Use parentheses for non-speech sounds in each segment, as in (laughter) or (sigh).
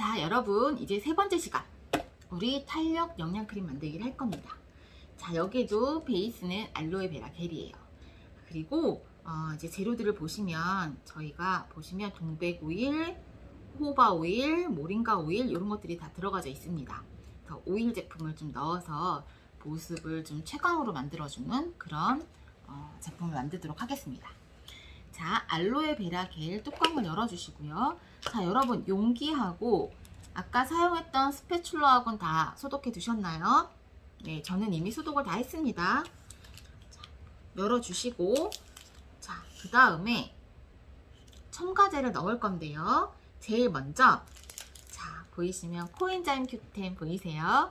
자, 여러분, 이제 세 번째 시간. 우리 탄력 영양 크림 만들기를 할 겁니다. 자, 여기에도 베이스는 알로에베라 겔이에요. 그리고 어, 이제 재료들을 보시면 저희가 보시면 동백 오일, 호바 오일, 모링가 오일 이런 것들이 다 들어가져 있습니다. 오일 제품을 좀 넣어서 보습을 좀 최강으로 만들어주는 그런 어, 제품을 만들도록 하겠습니다. 자, 알로에 베라 겔 뚜껑을 열어주시고요. 자, 여러분 용기하고 아까 사용했던 스패츌러하고는 다 소독해 두셨나요? 네, 저는 이미 소독을 다 했습니다. 자, 열어주시고 자, 그 다음에 첨가제를 넣을 건데요. 제일 먼저 자, 보이시면 코엔자임 큐템 보이세요?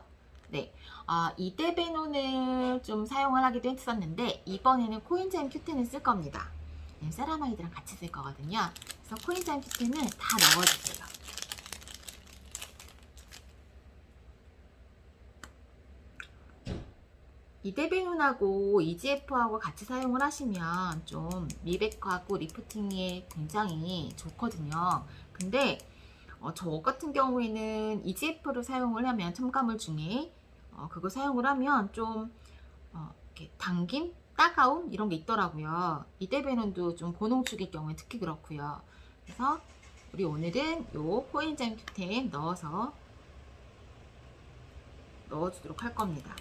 네, 아, 이데베논을 좀 사용을 하기도 했었는데 이번에는 코엔자임 큐텐을 쓸 겁니다. 네, 세라마이드랑 같이 쓸 거거든요. 그래서 코인자임 큐텐을 다 넣어주세요. 이데베논하고 EGF하고 같이 사용을 하시면 좀 미백하고 리프팅에 굉장히 좋거든요. 근데 어, 저 같은 경우에는 EGF를 사용을 하면 첨가물 중에 어, 그거 사용을 하면 좀 어, 이렇게 당김, 따가움 이런 게 있더라고요. 이데베논도 좀 고농축일 경우에 특히 그렇고요. 그래서 우리 오늘은 요 코엔자임 큐텐 넣어서 넣어주도록 할 겁니다.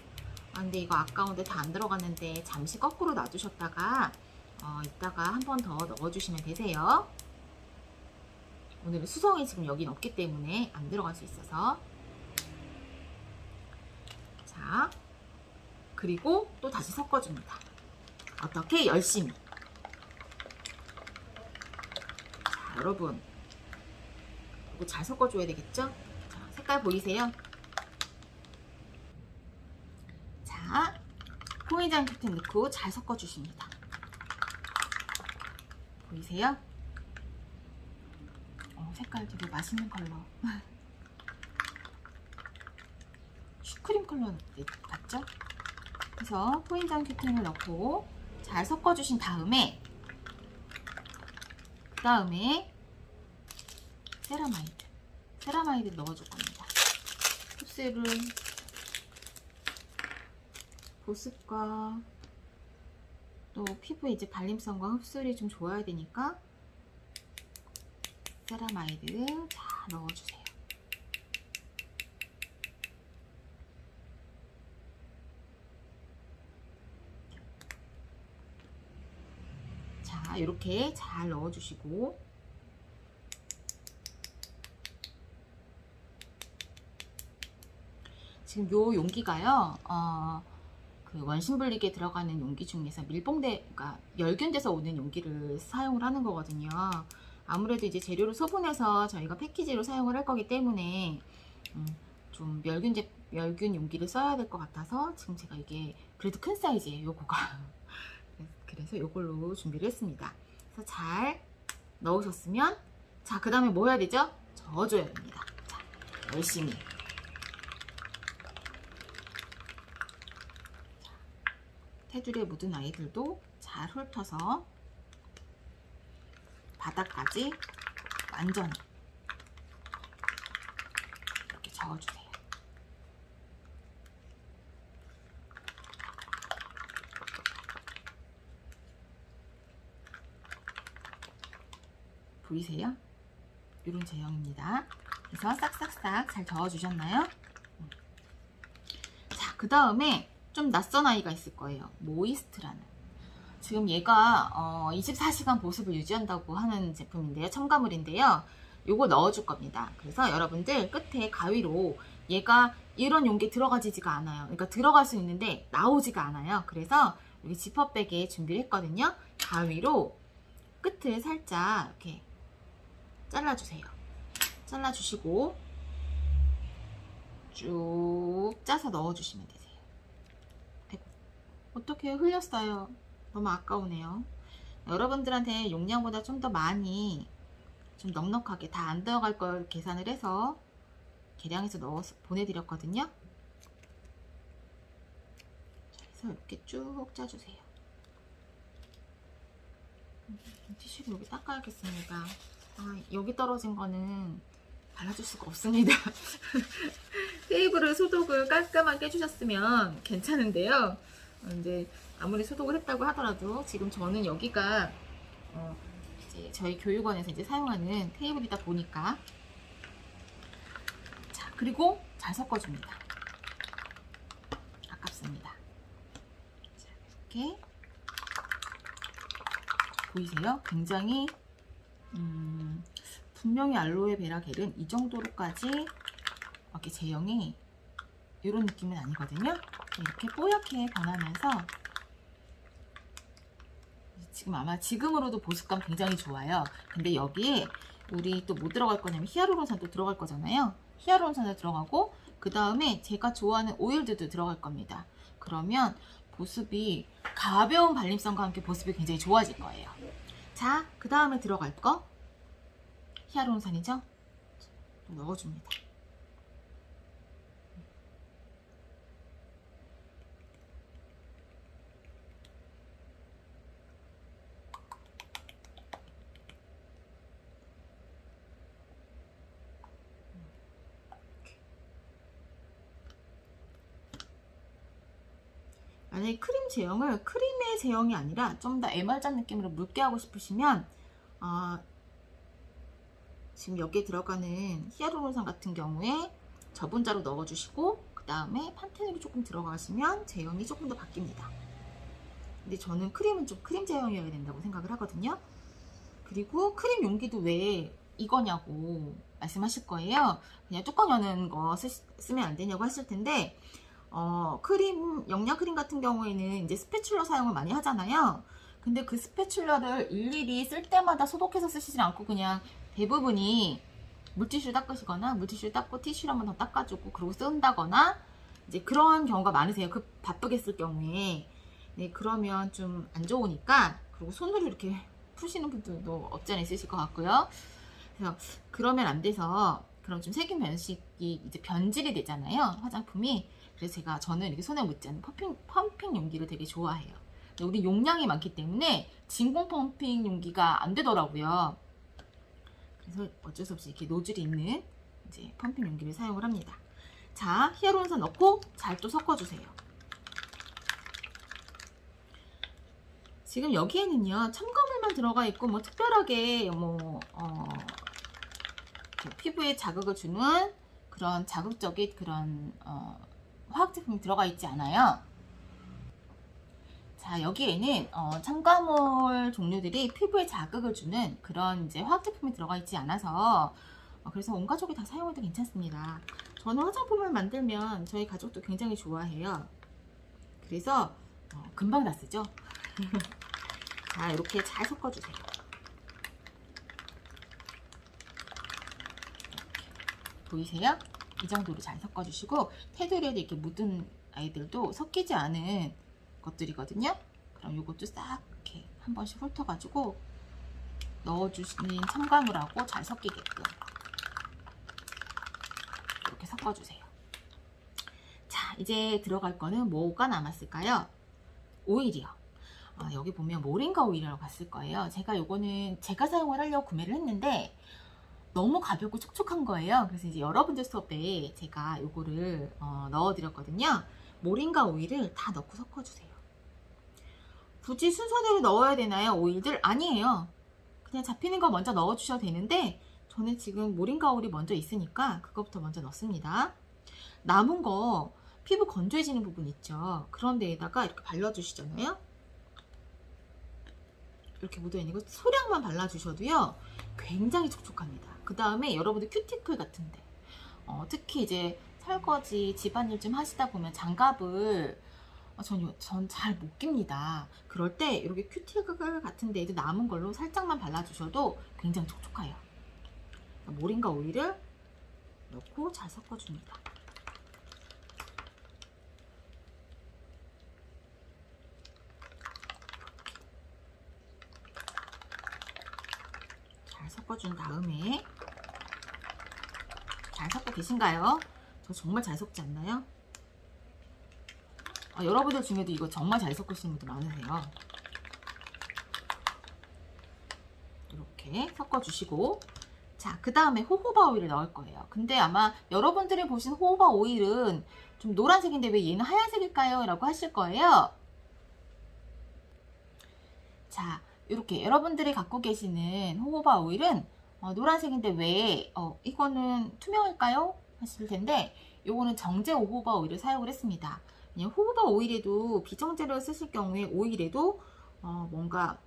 아, 근데 이거 아까운데 다 안 들어갔는데 잠시 거꾸로 놔두셨다가 어, 이따가 한 번 더 넣어주시면 되세요. 오늘은 수성이 지금 여긴 없기 때문에 안 들어갈 수 있어서 자 그리고 또 다시 섞어줍니다. 어떻게 열심히 자 여러분 이거 잘 섞어줘야 되겠죠? 자, 색깔 보이세요? 자, 포인장 캡틴 넣고 잘 섞어주십니다. 보이세요? 어, 색깔 되게 맛있는 컬러. (laughs) 슈크림 컬러 같죠? 그래서 포인장 큐틴을 넣고 잘 섞어주신 다음에 그 다음에 세라마이드 세라마이드 넣어줄 겁니다. 흡수를 보습과 또 피부의 이제 발림성과 흡수율이 좀 좋아야 되니까 세라마이드 잘 넣어주세요. 자, 이렇게 잘 넣어주시고 지금 요 용기가요, 어, 그 원심블릭에 들어가는 용기 중에서 밀봉대, 그러니까 멸균돼서 오는 용기를 사용을 하는 거거든요. 아무래도 이제 재료를 소분해서 저희가 패키지로 사용을 할 거기 때문에 음, 좀 멸균 제 멸균 용기를 써야 될 것 같아서 지금 제가 이게 그래도 큰 사이즈예요, 요거가. 그래서 요걸로 준비를 했습니다. 그래서 잘 넣으셨으면 자, 그 다음에 뭐 해야 되죠? 저어줘야 됩니다. 자, 열심히. 테두리에 묻은 아이들도 잘 훑어서 바닥까지 완전히 이렇게 저어주세요. 보이세요? 이런 제형입니다. 그래서 싹싹싹 잘 저어주셨나요? 음. 자, 그 다음에 좀 낯선 아이가 있을 거예요. 모이스트라는. 지금 얘가 어, 24시간 보습을 유지한다고 하는 제품인데요. 첨가물인데요. 요거 넣어줄 겁니다. 그래서 여러분들 끝에 가위로 얘가 이런 용기에 들어가지지가 않아요. 그러니까 들어갈 수 있는데 나오지가 않아요. 그래서 여기 지퍼백에 준비를 했거든요. 가위로 끝을 살짝 이렇게 잘라주세요. 잘라주시고 쭉 짜서 넣어주시면 되세요. 어떻게 흘렸어요? 너무 아까우네요. 여러분들한테 용량보다 좀 더 많이 좀 넉넉하게 다 안 들어갈 걸 계산을 해서 계량해서 넣어서 보내드렸거든요. 자, 그래서 이렇게 쭉 짜주세요. 음, 티슈를 여기 닦아야겠습니다. 아, 여기 떨어진 거는 발라줄 수가 없습니다. (laughs) 테이블을 소독을 깔끔하게 해주셨으면 괜찮은데요. 어, 이제 아무리 소독을 했다고 하더라도 지금 저는 여기가 어, 이제 저희 교육원에서 이제 사용하는 테이블이다 보니까 자 그리고 잘 섞어줍니다. 아깝습니다. 자, 이렇게 보이세요? 굉장히 음, 분명히 알로에 베라 겔은 이 정도로까지 이렇게 제형이 이런 느낌은 아니거든요. 이렇게 뽀얗게 변하면서 지금 아마 지금으로도 보습감 굉장히 좋아요. 근데 여기에 우리 또 뭐 들어갈 거냐면 히아루론산도 들어갈 거잖아요. 히아루론산도 들어가고 그 다음에 제가 좋아하는 오일들도 들어갈 겁니다. 그러면 보습이 가벼운 발림성과 함께 보습이 굉장히 좋아질 거예요. 자, 그 다음에 들어갈 거 히아루론산이죠? 넣어줍니다. 제형을 크림의 제형이 아니라 좀더 에멀전 느낌으로 묽게 하고 싶으시면 어, 지금 여기에 들어가는 히아루론산 같은 경우에 저분자로 넣어주시고 그 다음에 판테놀이 조금 들어가시면 제형이 조금 더 바뀝니다. 근데 저는 크림은 좀 크림 제형이어야 된다고 생각을 하거든요. 그리고 크림 용기도 왜 이거냐고 말씀하실 거예요. 그냥 뚜껑 여는 거 쓰, 쓰면 안 되냐고 하실 텐데 어, 크림, 영양 크림 같은 경우에는 이제 스패츌러 사용을 많이 하잖아요. 근데 그 스패츌러를 일일이 쓸 때마다 소독해서 쓰시지 않고 그냥 대부분이 물티슈 닦으시거나 물티슈 닦고 티슈를 한번 더 닦아주고 그러고 쓴다거나 이제 그런 경우가 많으세요. 그 바쁘게 쓸 경우에. 네, 그러면 좀 안 좋으니까 그리고 손으로 이렇게 푸시는 분들도 없지 않아 있으실 것 같고요. 그래서 그러면 안 돼서 그럼 좀 세균 변식이 이제 변질이 되잖아요. 화장품이. 그래서 제가 저는 이렇게 손에 묻지 않는 펌핑, 펌핑 용기를 되게 좋아해요. 우리 용량이 많기 때문에 진공 펌핑 용기가 안 되더라고요. 그래서 어쩔 수 없이 이렇게 노즐이 있는 이제 펌핑 용기를 사용을 합니다. 자, 히아루론산 넣고 잘 또 섞어주세요. 지금 여기에는요 첨가물만 들어가 있고 뭐 특별하게 뭐 어, 이렇게 피부에 자극을 주는 그런 자극적인 그런 어, 화학 제품이 들어가 있지 않아요. 자 여기에는 어, 첨가물 종류들이 피부에 자극을 주는 그런 이제 화학 제품이 들어가 있지 않아서 어, 그래서 온 가족이 다 사용해도 괜찮습니다. 저는 화장품을 만들면 저희 가족도 굉장히 좋아해요. 그래서 어, 금방 다 쓰죠. (laughs) 자 이렇게 잘 섞어주세요. 보이세요? 이 정도로 잘 섞어주시고 테두리에 이렇게 묻은 아이들도 섞이지 않은 것들이거든요. 그럼 이것도 싹 이렇게 한 번씩 훑어가지고 넣어주신 첨가물하고 잘 섞이게끔 이렇게 섞어주세요. 자, 이제 들어갈 거는 뭐가 남았을까요? 오일이요. 어, 여기 보면 모링가 오일이라고 봤을 거예요. 제가 요거는 제가 사용을 하려고 구매를 했는데 너무 가볍고 촉촉한 거예요. 그래서 이제 여러분들 수업에 제가 요거를 어, 넣어드렸거든요. 모링가 오일을 다 넣고 섞어주세요. 굳이 순서대로 넣어야 되나요? 오일들? 아니에요. 그냥 잡히는 거 먼저 넣어주셔도 되는데 저는 지금 모링가 오일이 먼저 있으니까 그거부터 먼저 넣습니다. 남은 거 피부 건조해지는 부분 있죠. 그런 데에다가 이렇게 발라주시잖아요. 이렇게 묻어있는 거 소량만 발라주셔도요. 굉장히 촉촉합니다. 그 다음에 여러분들 큐티클 같은데 어, 특히 이제 설거지 집안일 좀 하시다 보면 장갑을 어, 전잘 못 낍니다. 그럴 때 이렇게 큐티클 같은 데에도 남은 걸로 살짝만 발라주셔도 굉장히 촉촉해요. 모링가 오일을 넣고 잘 섞어줍니다. 잘 섞어준 다음에 계신가요? 저 정말 잘 섞지 않나요? 아, 여러분들 중에도 이거 정말 잘 섞으시는 분들 많으세요. 이렇게 섞어주시고 자, 그 다음에 호호바 오일을 넣을 거예요. 근데 아마 여러분들이 보신 호호바 오일은 좀 노란색인데 왜 얘는 하얀색일까요? 라고 하실 거예요. 자, 이렇게 여러분들이 갖고 계시는 호호바 오일은 어, 노란색인데 왜 어, 이거는 투명일까요? 하실 텐데 요거는 정제 호호바 오일을 사용을 했습니다. 호호바 오일에도 비정제를 쓰실 경우에 오일에도 어, 뭔가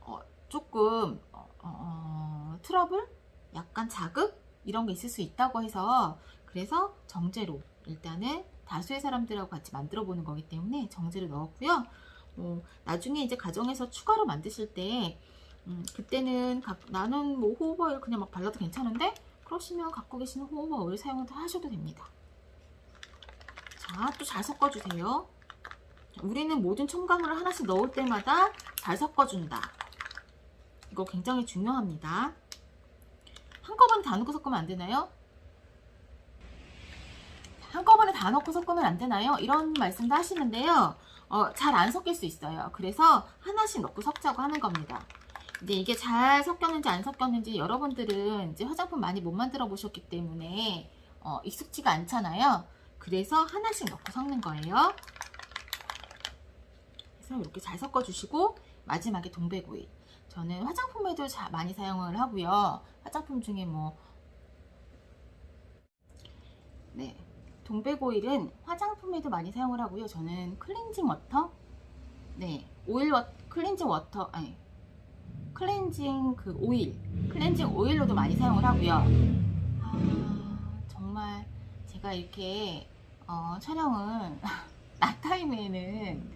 어, 조금 어, 어, 트러블, 약간 자극 이런 게 있을 수 있다고 해서 그래서 정제로 일단은 다수의 사람들하고 같이 만들어 보는 거기 때문에 정제를 넣었고요. 어, 나중에 이제 가정에서 추가로 만드실 때 음, 그때는 각- 나는 뭐 호호바 오일 그냥 막 발라도 괜찮은데 그러시면 갖고 계시는 호호바 오일 사용을 다 하셔도 됩니다. 자, 또 잘 섞어주세요. 자, 우리는 모든 첨가물을 하나씩 넣을 때마다 잘 섞어준다. 이거 굉장히 중요합니다. 한꺼번에 다 넣고 섞으면 안 되나요? 한꺼번에 다 넣고 섞으면 안 되나요? 이런 말씀도 하시는데요. 어, 잘 안 섞일 수 있어요. 그래서 하나씩 넣고 섞자고 하는 겁니다. 근데 이게 잘 섞였는지 안 섞였는지 여러분들은 이제 화장품 많이 못 만들어 보셨기 때문에 어, 익숙지가 않잖아요. 그래서 하나씩 넣고 섞는 거예요. 그래서 이렇게 잘 섞어주시고 마지막에 동백오일. 저는 화장품에도 자- 많이 사용을 하고요. 화장품 중에 뭐 네. 동백오일은 화장품에도 많이 사용을 하고요. 저는 클렌징 워터, 네, 오일 워 클렌징 워터, 아니, 클렌징 그 오일, 클렌징 오일로도 많이 사용을 하고요. 아, 정말 제가 이렇게 어, 촬영을 (laughs) 낮 타임에는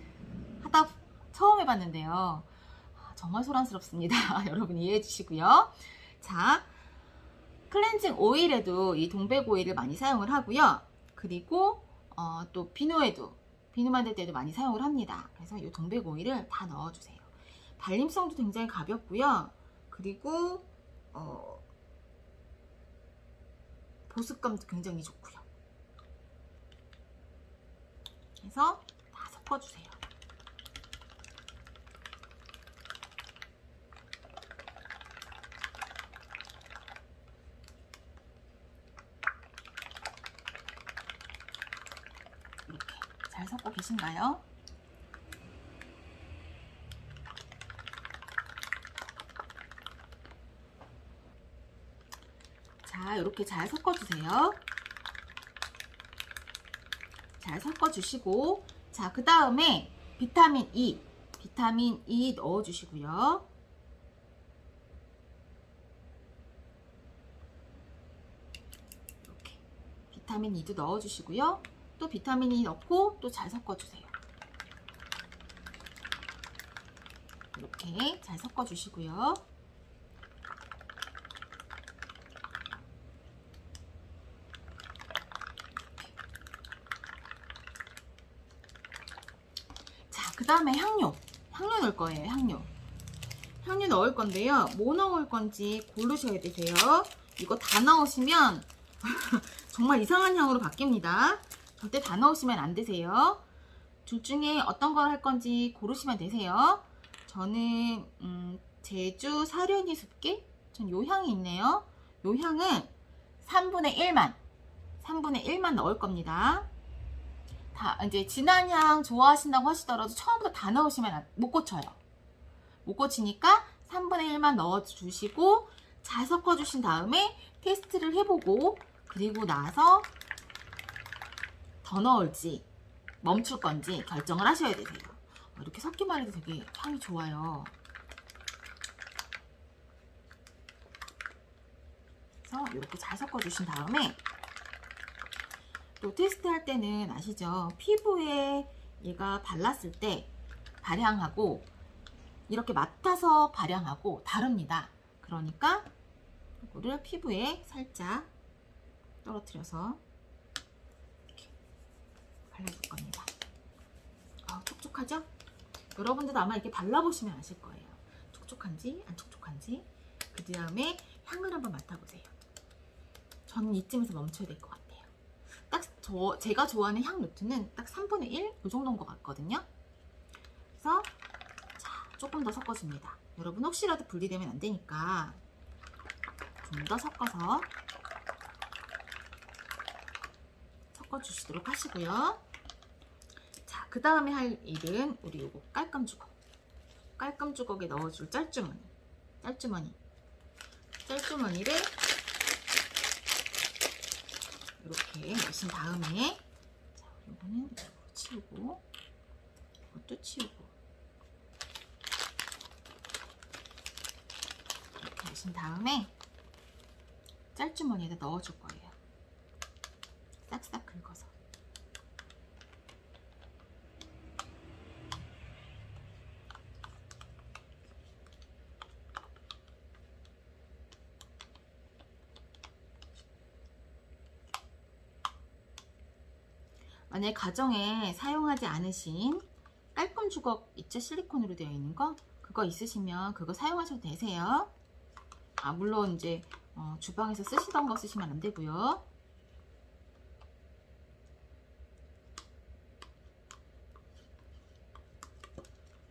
하다 처음 해봤는데요. 아, 정말 소란스럽습니다. (laughs) 여러분 이해해 주시고요. 자, 클렌징 오일에도 이 동백 오일을 많이 사용을 하고요. 그리고 어, 또 비누에도 비누 만들 때도 많이 사용을 합니다. 그래서 이 동백 오일을 다 넣어주세요. 발림성도 굉장히 가볍고요. 그리고 어, 보습감도 굉장히 좋고요. 그래서 다 섞어주세요. 잘 섞고 계신가요? 자, 이렇게 잘 섞어주세요. 잘 섞어주시고, 자, 그 다음에 비타민 E, 비타민 E 넣어주시고요. 이렇게 비타민 E도 넣어주시고요. 또 비타민 E 넣고 또 잘 섞어주세요. 이렇게 잘 섞어주시고요. 자, 그 다음에 향료. 향료 넣을 거예요, 향료. 향료 넣을 건데요. 뭐 넣을 건지 고르셔야 되세요. 이거 다 넣으시면 (laughs) 정말 이상한 향으로 바뀝니다. 절대 다 넣으시면 안 되세요. 둘 중에 어떤 걸 할 건지 고르시면 되세요. 저는 음, 제주 사려니 숲길? 전 요 향이 있네요. 요 향은 3분의 1만 3분의 1만 넣을 겁니다. 다 이제 진한 향 좋아하신다고 하시더라도 처음부터 다 넣으시면 안- 못 고쳐요. 못 고치니까 3분의 1만 넣어 주시고 잘 섞어 주신 다음에 테스트를 해보고 그리고 나서 더 넣을지 멈출 건지 결정을 하셔야 되세요. 어, 이렇게 섞기만 해도 되게 향이 좋아요. 그래서 이렇게 잘 섞어주신 다음에 또 테스트 할 때는 아시죠? 피부에 얘가 발랐을 때 발향하고 이렇게 맡아서 발향하고 다릅니다. 그러니까 이거를 피부에 살짝 떨어뜨려서 이렇게 발라줄 겁니다. 아, 촉촉하죠? 여러분들도 아마 이렇게 발라보시면 아실 거예요. 촉촉한지 안 촉촉한지. 그 다음에 향을 한번 맡아보세요. 저는 이쯤에서 멈춰야 될 것 같아요. 딱저 제가 좋아하는 향 노트는 딱 3분의 1? 이 정도인 것 같거든요. 그래서 자, 조금 더 섞어줍니다. 여러분 혹시라도 분리되면 안 되니까 좀 더 섞어서 섞어주시도록 하시고요. 자, 그 다음에 할 일은 우리 요거 깔끔 주걱. 깔끔 주걱에 넣어줄 짤주머니. 짤주머니. 짤주머니를 이렇게 넣으신 다음에 자, 요거는 이쪽으로 치우고 이것도 치우고 이렇게 하신 다음에 짤주머니에다 넣어줄 거예요. 싹싹 긁어서. 만약 가정에 사용하지 않으신 깔끔 주걱 있죠? 실리콘으로 되어 있는 거? 그거 있으시면 그거 사용하셔도 되세요. 아, 물론 이제 어, 주방에서 쓰시던 거 쓰시면 안 되고요.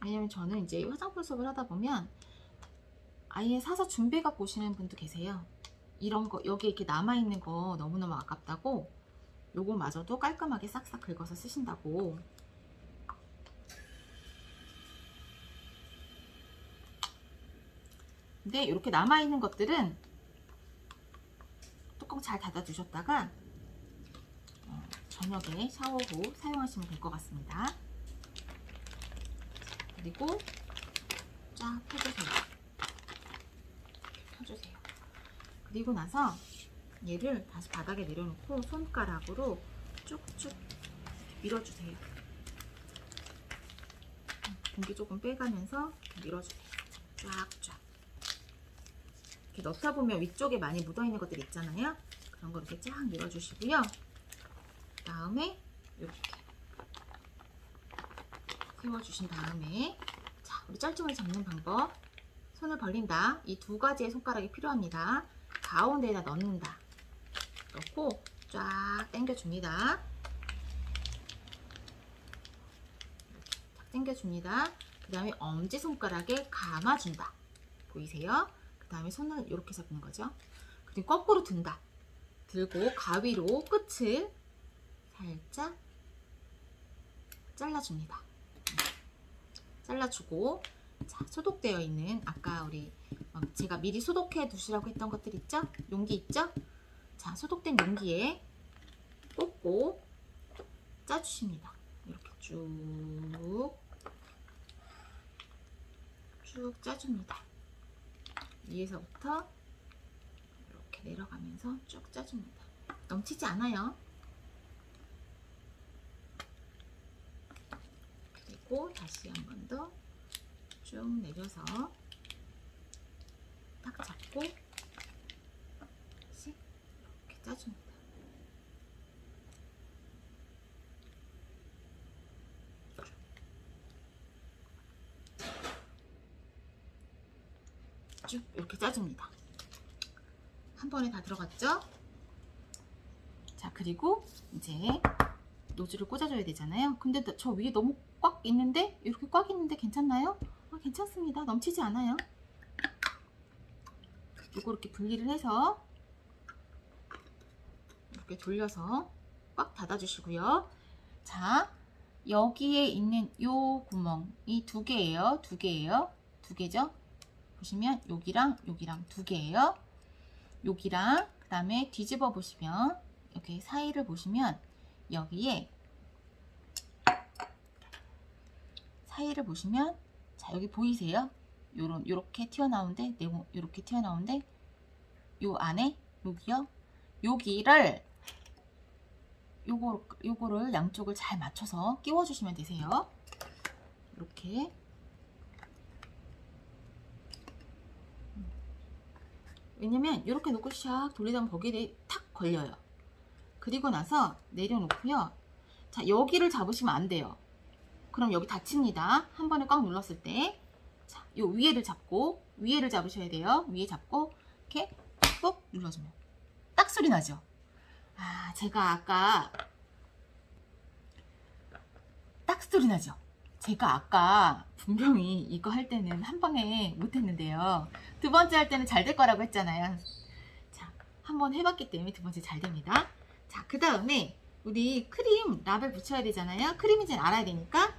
왜냐면 저는 이제 화장품 수업을 하다 보면 아예 사서 준비해 갖고 오시는 분도 계세요. 이런 거 여기 이렇게 남아 있는 거 너무너무 아깝다고 요거마저도 깔끔하게 싹싹 긁어서 쓰신다고. 근데 이렇게 남아 있는 것들은 뚜껑 잘 닫아 두셨다가 어, 저녁에 샤워 후 사용하시면 될 것 같습니다. 그리고 쫙 펴주세요. 펴주세요. 그리고 나서 얘를 다시 바닥에 내려놓고 손가락으로 쭉쭉 밀어주세요. 공기 조금 빼가면서 밀어주세요. 쫙쫙. 이렇게 넣다 보면 위쪽에 많이 묻어있는 것들 있잖아요. 그런 거 이렇게 쫙 밀어주시고요. 그 다음에 이렇게 세워주신 다음에 자 우리 짤짤하게 잡는 방법 손을 벌린다. 이 두 가지의 손가락이 필요합니다. 가운데에다 넣는다. 넣고 쫙 당겨줍니다. 딱 당겨줍니다. 그 다음에 엄지손가락에 감아준다. 보이세요? 그 다음에 손을 이렇게 잡는 거죠. 그리고 거꾸로 든다. 들고 가위로 끝을 살짝 잘라줍니다. 잘라주고 자, 소독되어 있는 아까 우리 어, 제가 미리 소독해 두시라고 했던 것들 있죠? 용기 있죠? 자, 소독된 용기에 꽂고 짜주십니다. 이렇게 쭉, 쭉 짜줍니다. 위에서부터 이렇게 내려가면서 쭉 짜줍니다. 넘치지 않아요. 그리고 다시 한 번 더 쭉 내려서 딱 잡고 짜줍니다. 쭉 이렇게 짜줍니다. 한 번에 다 들어갔죠? 자, 그리고 이제 노즐을 꽂아줘야 되잖아요. 근데 나- 저 위에 너무 꽉 있는데? 이렇게 꽉 있는데 괜찮나요? 아, 괜찮습니다. 넘치지 않아요. 요거 이렇게 분리를 해서 이렇게 돌려서 꽉 닫아주시고요. 자, 여기에 있는 요 구멍 이 두 개예요. 두 개예요. 두 개죠? 보시면 여기랑 여기랑 두 개예요. 여기랑 그 다음에 뒤집어 보시면 이렇게 사이를 보시면 여기에 사이를 보시면 자 여기 보이세요? 요런 요렇게 튀어나온데 요렇게 튀어나온데 요 안에 여기요 여기를 요거 요거를 양쪽을 잘 맞춰서 끼워 주시면 되세요. 이렇게 왜냐면 이렇게 놓고 샥 돌리다 보면 거기에 탁 걸려요. 그리고 나서 내려놓고요. 자, 여기를 잡으시면 안 돼요. 그럼 여기 닫힙니다. 한 번에 꽉 눌렀을 때. 자, 요 위에를 잡고, 위에를 잡으셔야 돼요. 위에 잡고, 이렇게 꾹 눌러주면. 딱 소리 나죠? 아, 제가 아까, 딱 소리 나죠? 제가 아까 분명히 이거 할 때는 한 방에 못 했는데요. 두 번째 할 때는 잘 될 거라고 했잖아요. 한번 해봤기 때문에 두 번째 잘 됩니다. 자, 그 다음에 우리 크림 라벨 붙여야 되잖아요. 크림인지는 알아야 되니까.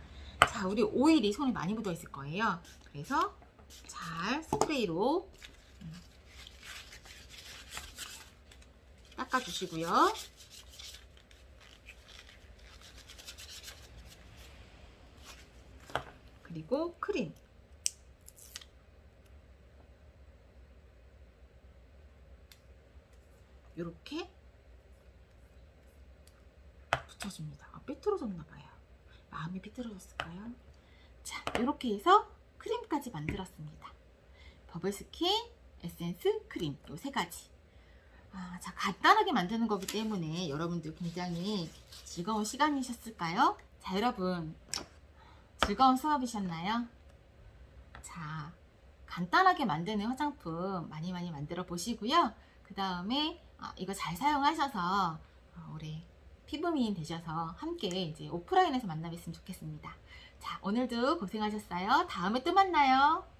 자, 우리 오일이 손에 많이 묻어 있을 거예요. 그래서 잘 스프레이로 닦아주시고요. 그리고 크림. 이렇게 붙여줍니다. 아, 삐뚤어졌나 봐요. 마음이 삐뚤어졌을까요? 자, 이렇게 해서 크림까지 만들었습니다. 버블스킨, 에센스, 크림 이 세 가지. 아, 자, 간단하게 만드는 거기 때문에 여러분들 굉장히 즐거운 시간이셨을까요? 자, 여러분 즐거운 수업이셨나요? 자, 간단하게 만드는 화장품 많이 많이 만들어 보시고요. 그 다음에 아, 이거 잘 사용하셔서 어, 우리 피부 미인 되셔서 함께 이제 오프라인에서 만나뵀으면 좋겠습니다. 자, 오늘도 고생하셨어요. 다음에 또 만나요.